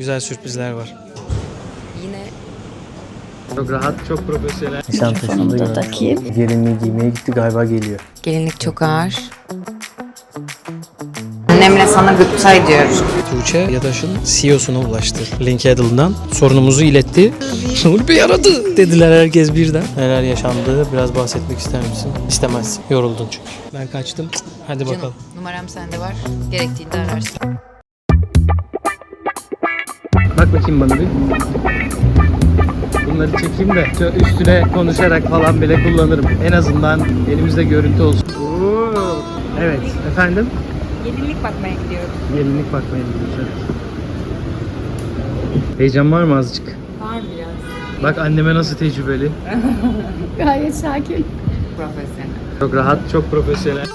güzel sürprizler var. Yine Çok rahat, çok profesyonel. Telefonumu da takayım. Gelinliği giymeye gitti galiba geliyor. gelinlik çok ağır. Annemle sana gıptay diyoruz. Tuğçe Yadaş'ın CEO'suna ulaştı. LinkedIn'dan sorunumuzu iletti. Nuri Bey aradı dediler herkes birden. Neler yaşandı biraz bahsetmek ister misin? İstemezsin. Yoruldun çünkü. Ben kaçtım. Hadi bakalım. Canım numaram sende var. Gerektiğinde ararsın. Bak bakayım bana bir. Bunları çekeyim de şöyle üstüne konuşarak falan bile kullanırım. En azından elimizde görüntü olsun. Oo. Evet efendim. Gelinlik bakmaya gidiyorum. Gelinlik bakmaya gidiyoruz. evet. Heyecan var mı azıcık? Var biraz. Bak anneme nasıl tecrübeli. Gayet sakin. Profesyonel. Çok rahat, çok profesyonel.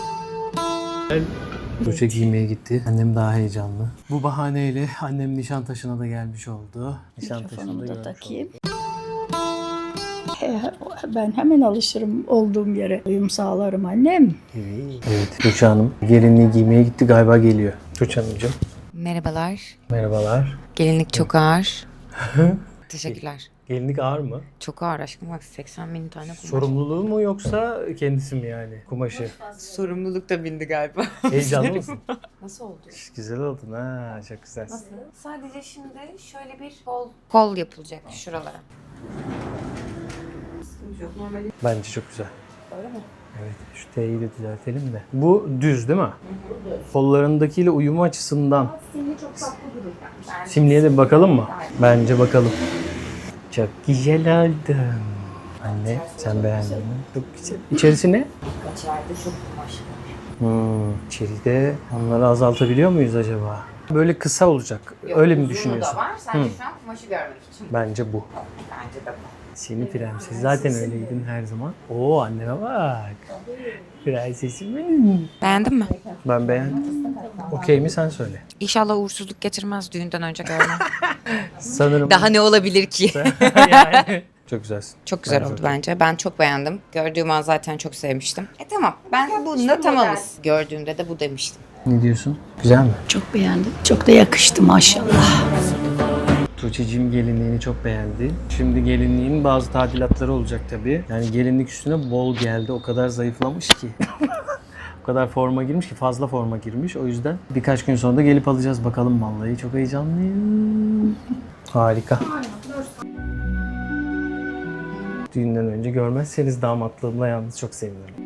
Tuğçe giymeye gitti. Annem daha heyecanlı. Bu bahaneyle annem Nişantaşı'na da gelmiş oldu. Nişantaşı'nda görmüş takayım. Ben hemen alışırım olduğum yere. Uyum sağlarım annem. Evet, Tuğçe Hanım gelinliği giymeye gitti galiba geliyor. Tuğçe Hanımcığım. Merhabalar. Merhabalar. Gelinlik çok ağır. Teşekkürler. Gelinlik ağır mı? Çok ağır aşkım bak 80 bin tane kumaş. Sorumluluğu mu yoksa kendisi mi yani? Kumaşı. Sorumluluk da bindi galiba. Heyecanlı mısın? Nasıl oldu? Güzel oldun ha, çok güzel. Sadece şimdi şöyle bir kol, kol yapılacak şuralara. Bence çok güzel. Evet, şu T'yi de düzeltelim de. Bu düz değil mi? Kollarındakiyle uyumu açısından. Simliğe de bir bakalım mı? Bence bakalım. Çok güzel oldun. Anne, sen beğendin mi? Çok güzel. İçerisi ne? İçeride çok kumaş var. Hmm, içeride onları azaltabiliyor muyuz acaba? Böyle kısa olacak. Öyle mi düşünüyorsun? var. Sadece şu an kumaşı görmek için. Bence bu. Bence de bu. Seni prenses zaten öyleydin her zaman. Oo anneme bak. Prensesim benim. Beğendin mi? Ben beğendim. Okey mi sen söyle. İnşallah uğursuzluk getirmez düğünden önce görmem. Sanırım. Daha ne olabilir ki? yani. Çok güzelsin. Çok güzel Bence oldu de. bence. Ben çok beğendim. Gördüğüm an zaten çok sevmiştim. E tamam. Ben bunda tamamız. Gördüğümde de bu demiştim. Ne diyorsun? Güzel mi? Çok beğendim. Çok da yakıştı maşallah. Tuğçe'cim gelinliğini çok beğendi. Şimdi gelinliğin bazı tadilatları olacak tabii. Yani gelinlik üstüne bol geldi. O kadar zayıflamış ki. o kadar forma girmiş ki fazla forma girmiş. O yüzden birkaç gün sonra da gelip alacağız bakalım vallahi. Çok heyecanlıyım. Harika. Düğünden önce görmezseniz damatlığımla yalnız çok sevinirim.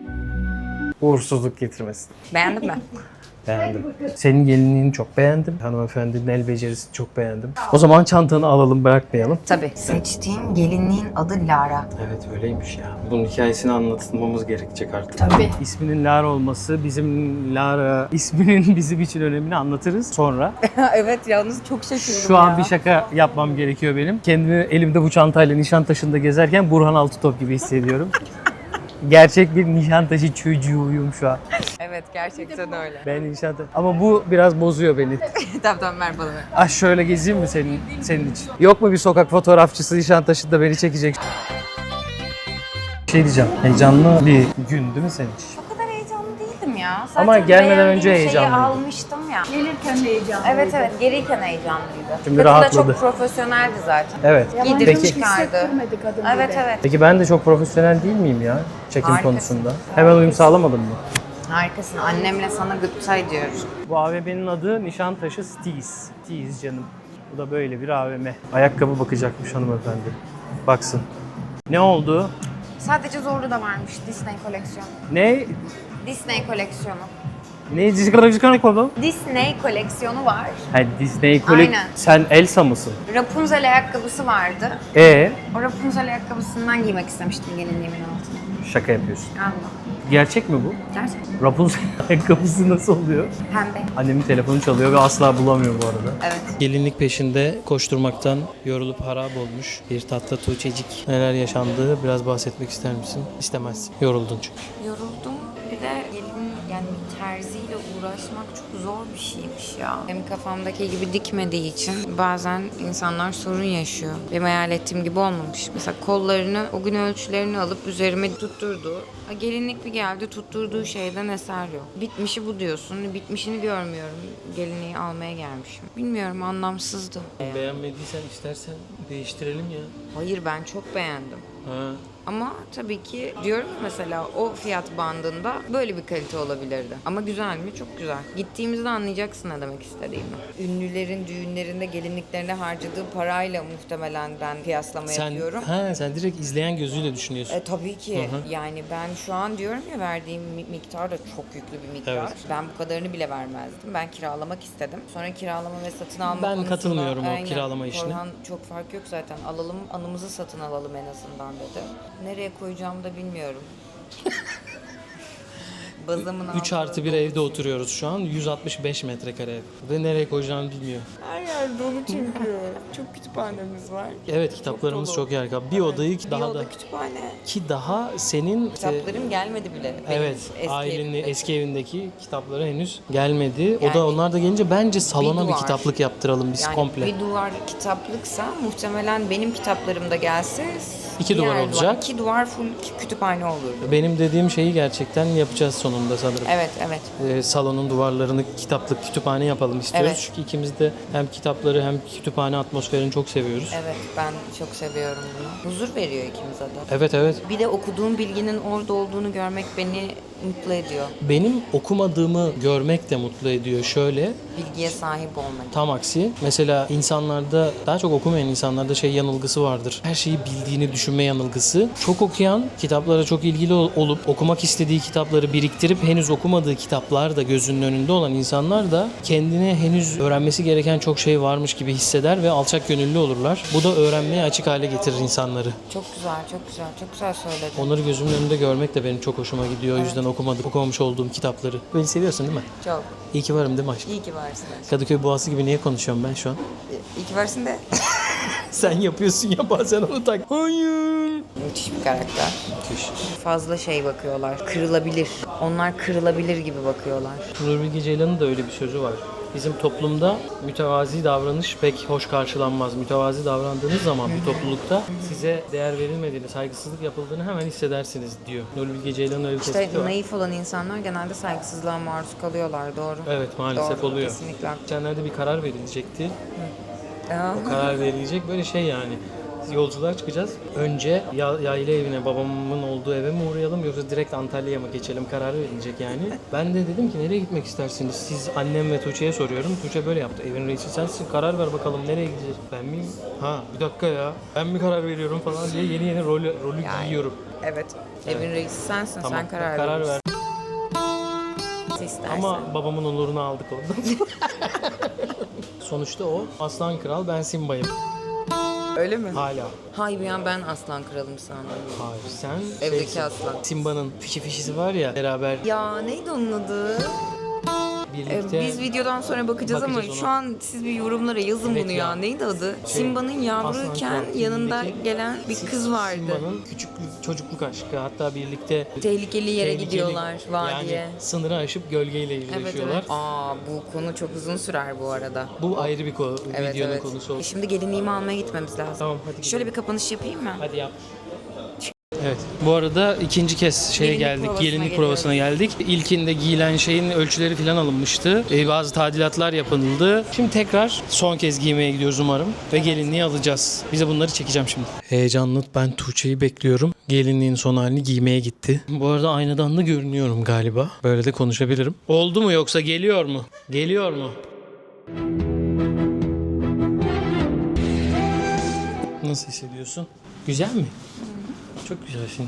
Uğursuzluk getirmesin. Beğendin mi? Beğendim. Senin gelinliğini çok beğendim. Hanımefendinin el becerisini çok beğendim. O zaman çantanı alalım bırakmayalım. Tabii. Seçtiğim gelinliğin adı Lara. Evet öyleymiş ya. Bunun hikayesini anlatmamız gerekecek artık. Tabii. İsminin Lara olması, bizim Lara isminin bizim için önemini anlatırız sonra. evet yalnız çok şaşırdım Şu an bir şaka yapmam gerekiyor benim. Kendimi elimde bu çantayla Nişantaşı'nda gezerken Burhan Altıtop gibi hissediyorum. Gerçek bir Nişantaşı çocuğuyum şu an. Evet gerçekten öyle. Ben Nişantaşı... Ama bu biraz bozuyor beni. tamam tamam ver bana ver. Ah şöyle gezeyim mi senin senin için? Yok mu bir sokak fotoğrafçısı Nişantaşı'nda beni çekecek? Şey diyeceğim, heyecanlı bir gün değil mi senin için? O kadar heyecanlı değildim ya. Zaten Ama gelmeden beğendiğim önce şeyi heyecanlıydın. almıştım ya. Gelirken de heyecanlı. Evet evet gelirken heyecanlıydı. Şimdi Kadın da rahatladı. çok profesyoneldi zaten. Evet. Giydirip Peki, çıkardı. Hissettirmedi kadın Evet bile. evet. peki ben de çok profesyonel değil miyim ya çekim Harikasın. konusunda? Hemen uyum sağlamadım mı? Harikasın. Annemle sana gıptay diyoruz. Bu AVM'nin adı Nişantaşı Steez. Steez canım. Bu da böyle bir AVM. Ayakkabı bakacakmış hanımefendi. Baksın. Ne oldu? Sadece zorlu da varmış Disney koleksiyonu. Ne? Disney koleksiyonu. Ne Disney konu? Disney koleksiyonu var. Ha Disney kolek... Aynen. Sen Elsa mısın? Rapunzel ayakkabısı vardı. E O Rapunzel ayakkabısından giymek istemiştim gelinliğimin altına. Şaka yapıyorsun. Allah. Gerçek mi bu? Gerçekten. Rapunzel ayakkabısı nasıl oluyor? Pembe. Annemin telefonu çalıyor ve asla bulamıyor bu arada. Evet. Gelinlik peşinde koşturmaktan yorulup harap olmuş bir tatlı Tuğçecik. Neler yaşandığı biraz bahsetmek ister misin? İstemezsin. Yoruldun çünkü. Yoruldum. Bir de gelin yani terziyle uğraşmak çok zor bir şeymiş ya. Benim kafamdaki gibi dikmediği için bazen insanlar sorun yaşıyor. Benim hayal ettiğim gibi olmamış. Mesela kollarını o gün ölçülerini alıp üzerime tutturdu. Ha, gelinlik bir geldi tutturduğu şeyden eser yok. Bitmişi bu diyorsun. Bitmişini görmüyorum. Gelinliği almaya gelmişim. Bilmiyorum anlamsızdı. Beğenmediysen istersen değiştirelim ya. Hayır ben çok beğendim. Ha. Ama tabii ki diyorum mesela o fiyat bandında böyle bir kalite olabilirdi. Ama güzel mi? Çok güzel. Gittiğimizde anlayacaksın ne demek istediğimi. Ünlülerin düğünlerinde gelinliklerine harcadığı parayla muhtemelen ben kıyaslama Sen, yapıyorum. ha, sen direkt izleyen gözüyle düşünüyorsun. E, tabii ki. Hı hı. Yani ben şu an diyorum ya verdiğim mi- miktar da çok yüklü bir miktar. Evet. Ben bu kadarını bile vermezdim. Ben kiralamak istedim. Sonra kiralama ve satın alma Ben konusunda- katılmıyorum o kiralama işine. Korhan çok fark yok zaten. Alalım anımızı satın alalım en azından dedi. Nereye koyacağımı da bilmiyorum. Bazımın 3 artı bir evde oturuyoruz şu an. 165 metrekare ev. Ve nereye koyacağını bilmiyor. Her yer dolu çünkü. çok kütüphanemiz var. Evet kitaplarımız dolu. çok yer kaplıyor. Bir odayı ki Bir daha oda da kütüphane. ki daha senin e, Kitaplarım gelmedi bile. benim evet eski ailenin evimde. eski evindeki kitapları henüz gelmedi. o Yani da onlar da gelince bence salona bir, duvar. kitaplık yaptıralım biz Yani komple. bir duvar kitaplıksa muhtemelen benim kitaplarım da gelse İki duvar olacak. iki duvar full kütüphane olurdu. Benim dediğim şeyi gerçekten yapacağız sonunda sanırım. Evet evet. Ee, salonun duvarlarını kitaplık, kütüphane yapalım istiyoruz. Evet. Çünkü ikimiz de hem kitapları hem kütüphane atmosferini çok seviyoruz. Evet ben çok seviyorum bunu. Huzur veriyor ikimize de. Evet evet. Bir de okuduğum bilginin orada olduğunu görmek beni mutlu ediyor. Benim okumadığımı görmek de mutlu ediyor. Şöyle Bilgiye sahip olmak. tam aksi. Mesela insanlarda daha çok okumayan insanlarda şey yanılgısı vardır. Her şeyi bildiğini düşünme yanılgısı. Çok okuyan, kitaplara çok ilgili ol- olup okumak istediği kitapları biriktirip henüz okumadığı kitaplar da gözünün önünde olan insanlar da kendine henüz öğrenmesi gereken çok şey varmış gibi hisseder ve alçak gönüllü olurlar. Bu da öğrenmeye açık hale getirir insanları. Çok güzel, çok güzel, çok güzel söyledin. Onları gözümün önünde görmek de benim çok hoşuma gidiyor. O yüzden okumadık, okumamış olduğum kitapları. Beni seviyorsun değil mi? Çok. İyi ki varım değil mi aşkım? İyi ki varsın. Kadıköy Boğazı gibi niye konuşuyorum ben şu an? İyi ki varsın de. Sen yapıyorsun ya bazen onu tak. Hayır. Müthiş bir karakter. Müthiş. Fazla şey bakıyorlar. Kırılabilir. Onlar kırılabilir gibi bakıyorlar. Nur Bilge Ceylan'ın da öyle bir sözü var. Bizim toplumda mütevazi davranış pek hoş karşılanmaz. Mütevazi davrandığınız zaman bir toplulukta size değer verilmediğini, saygısızlık yapıldığını hemen hissedersiniz diyor. Nur Bilge Ceylan'ın öyle bir İşte tespiti var. naif olan insanlar genelde saygısızlığa maruz kalıyorlar. Doğru. Evet maalesef Doğru, oluyor. Kesinlikle. Geçenlerde bir karar verilecekti. O karar verilecek böyle şey yani. Yolculuğa çıkacağız. Önce ya, yayla evine, babamın olduğu eve mi uğrayalım yoksa direkt Antalya'ya mı geçelim kararı verilecek yani. Ben de dedim ki nereye gitmek istersiniz? Siz annem ve Tuğçe'ye soruyorum. Tuğçe böyle yaptı. Evin reisi sensin karar ver bakalım nereye gideceğiz? Ben mi? Ha bir dakika ya. Ben mi karar veriyorum falan diye yeni yeni rolü, rolü Yani. giyiyorum. evet. Evin reisi sensin. Tamam Sen karar, karar verirsin. ver. İstersen. Ama babamın onurunu aldık ondan. Sonuçta o aslan kral ben Simba'yım. Öyle mi? Hala. Hayır ya ben aslan kralım sandım. Hayır sen Evdeki şeysin. aslan. Simba'nın fişi fişisi var ya beraber Ya neydi onun adı? Ee, birlikte Biz videodan sonra bakacağız, ama Bakacağız şu ona. an siz bir yorumlara yazın Evet bunu ya. ya. Neydi adı? Şey, Simba'nın yavruyken yanında gelen bir kız vardı. Simba'nın küçüklük çocukluk aşkı hatta birlikte Tehlikeli yere tehlikeli- gidiyorlar vadiye. Yani sınırı aşıp gölgeyle evet yüzleşiyorlar. evet. Aa bu konu çok uzun sürer bu arada. Bu ayrı bir konu, Evet videonun evet. konusu olsun. Şimdi gelinliğimi almaya gitmemiz lazım. Tamam hadi Şöyle gidelim. bir kapanış yapayım mı? Hadi yap. Evet. Bu arada ikinci kez şeye Gelinlik geldik. provasına Gelinlik provasına geldik. İlkinde giyilen şeyin ölçüleri falan alınmıştı. Ee, bazı tadilatlar yapıldı. Şimdi tekrar son kez giymeye gidiyoruz umarım. Ve gelinliği alacağız. Bize bunları çekeceğim şimdi. Heyecanlı. Ben Tuğçe'yi bekliyorum. Gelinliğin son halini giymeye gitti. Bu arada aynadan da görünüyorum galiba. Böyle de konuşabilirim. Oldu mu yoksa geliyor mu? Geliyor mu? Nasıl hissediyorsun? Güzel mi? Çok güzelsin.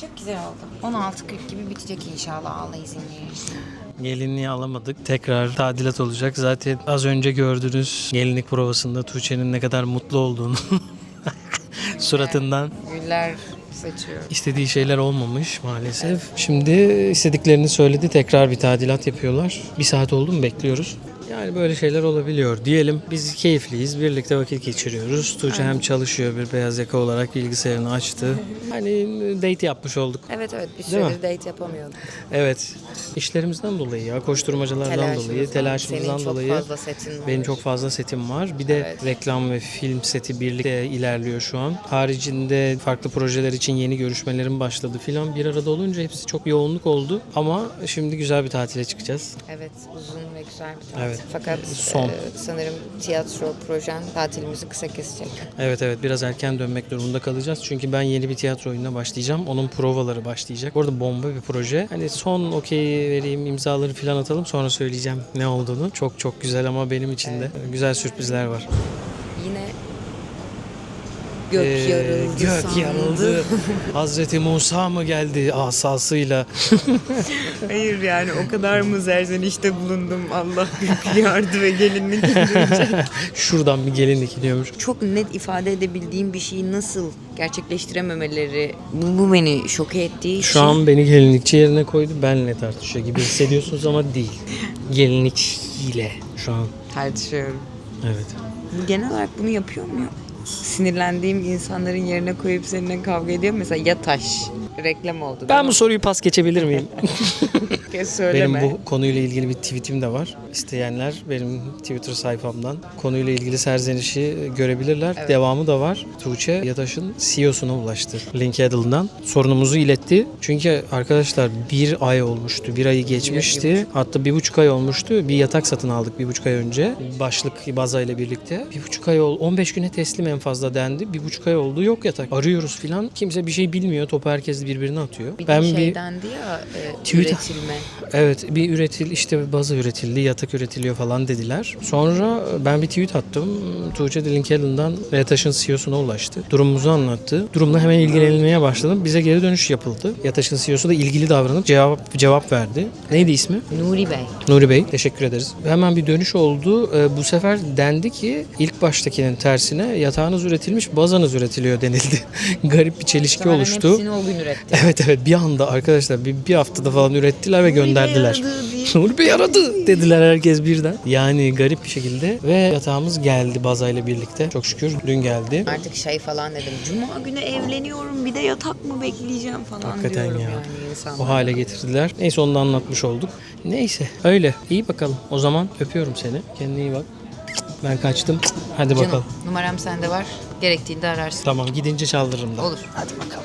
Çok güzel oldu. 16.40 gibi bitecek inşallah Allah izin verirse. Gelinliği alamadık. Tekrar tadilat olacak. Zaten az önce gördünüz gelinlik provasında Tuğçe'nin ne kadar mutlu olduğunu. Suratından Güller saçıyor. istediği şeyler olmamış maalesef. Şimdi istediklerini söyledi. Tekrar bir tadilat yapıyorlar. Bir saat oldu mu bekliyoruz. Yani böyle şeyler olabiliyor diyelim. Biz keyifliyiz. Birlikte vakit geçiriyoruz. Tuğçe hem çalışıyor bir beyaz yaka olarak bilgisayarını açtı. Hani date yapmış olduk. Evet evet bir Değil mi? süredir date yapamıyordum. Evet. İşlerimizden dolayı ya, koşturmacalardan dolayı, telaşımızdan Senin dolayı. çok fazla setin var. Benim çok fazla setim var. Bir de Evet. reklam ve film seti birlikte ilerliyor şu an. Haricinde farklı projeler için yeni görüşmelerim başladı filan. Bir arada olunca hepsi çok yoğunluk oldu. Ama şimdi güzel bir tatile çıkacağız. Evet uzun ve güzel bir tatil. Evet. Fakat Son. e, sanırım tiyatro projen tatilimizi kısa kesecek. Evet evet biraz erken dönmek durumunda kalacağız. Çünkü ben yeni bir tiyatro oyununa başlayacağım. Onun provaları başlayacak. Orada bomba bir proje. Hani son okey vereyim imzaları falan atalım sonra söyleyeceğim ne olduğunu. Çok çok güzel ama benim için de güzel sürprizler var. Yine gök Ee, yarıldı Gök sandı. yarıldı. Hazreti Musa mı geldi asasıyla? Hayır yani o kadar mı zerzenişte bulundum Allah gökü yardı ve gelinlik indirecek. Şuradan bir gelinlik iniyormuş. Çok net ifade edebildiğim bir şeyi nasıl gerçekleştirememeleri bu, bu beni şoke ettiği için Şu an beni gelinlikçi yerine koydu. Benle tartışıyor gibi hissediyorsunuz ama değil. Gelinlikçiyle şu an. tartışıyorum. Evet. Genel olarak bunu yapıyor muyum? Sinirlendiğim insanların yerine koyup seninle kavga ediyor mu? Mesela Yataş reklam oldu. Ben bu soruyu pas geçebilir miyim? kez söyleme. Benim bu konuyla ilgili bir tweetim de var. İsteyenler benim Twitter sayfamdan konuyla ilgili serzenişi görebilirler. Devamı da var. Tuğçe Yataş'ın CEO'suna ulaştı LinkedIn'dan. Sorunumuzu iletti. Çünkü arkadaşlar bir ay olmuştu. Bir ayı geçmişti. Hatta bir buçuk ay olmuştu. Bir yatak satın aldık bir buçuk ay önce. Başlık bazayla birlikte. Bir buçuk ay oldu. 15 güne teslim en fazla dendi. Bir buçuk ay oldu. Yok yatak. Arıyoruz filan. Kimse bir şey bilmiyor. Topu herkes birbirine atıyor. bir ben de bir şeydendi ya e, Twitter- üretilme. Evet bir üretil işte bazı üretildi yatak üretiliyor falan dediler. Sonra ben bir tweet attım. Tuğçe de LinkedIn'dan Yataş'ın CEO'suna ulaştı. Durumumuzu anlattı. Durumla hemen ilgilenilmeye başladım. Bize geri dönüş yapıldı. Yataş'ın CEO'su da ilgili davranıp cevap cevap verdi. Neydi ismi? Nuri Bey. Nuri Bey teşekkür ederiz. Hemen bir dönüş oldu. Ee, bu sefer dendi ki ilk baştakinin tersine yatağınız üretilmiş bazanız üretiliyor denildi. Garip bir çelişki Muhtemelen oluştu. Hepsini o gün üretti. Evet evet bir anda arkadaşlar bir, bir haftada falan ürettiler ve gönderdiler. diye. Nuri Bey aradı dediler herkes birden. Yani garip bir şekilde ve yatağımız geldi bazayla birlikte. Çok şükür dün geldi. Artık şey falan dedim. Cuma günü evleniyorum bir de yatak mı bekleyeceğim falan Hakikaten diyorum ya. yani insanlar. O hale getirdiler. Neyse onu da anlatmış olduk. Neyse öyle. İyi bakalım. O zaman öpüyorum seni. Kendine iyi bak. Ben kaçtım. Hadi Canım, bakalım. numaram sende var. Gerektiğinde ararsın. Tamam gidince çaldırırım da. Olur. Hadi bakalım.